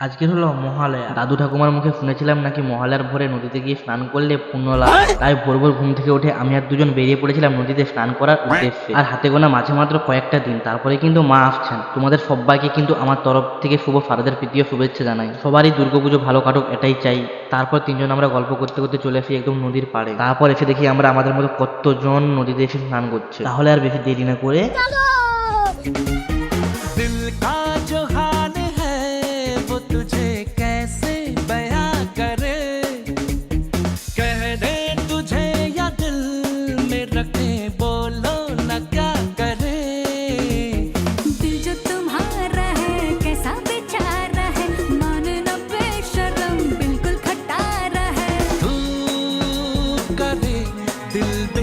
আজকের হলো মহালয়া। দাদু ঠাকুমার মুখে শুনেছিলাম নাকি মহালয়ার ভোরে নদীতে গিয়ে স্নান করলে পুণ্য লাভ। তাই ভোর ভোর ঘুম থেকে উঠে আমি আর দুজন বেরিয়ে পড়েছিলাম নদীতে স্নান করার উদ্দেশ্যে। আর হাতে গোনা মাঝে মাত্র কয়েকটা দিন। তারপরে কিন্তু মা আসছেন। তোমাদের সবাইকে কিন্তু আমার তরফ থেকে শুভ ফারাদের প্রীতীয় শুভেচ্ছা জানাই। সবারই দুর্গাপুজো ভালো কাটুক, এটাই চাই। তারপর তিনজন আমরা গল্প করতে করতে চলে আসি একদম নদীর পাড়ে। তারপর এসে দেখি আমরা আমাদের মতো কতজন নদীতে এসে স্নান করছে। তাহলে আর বেশি দেরি না করে दिल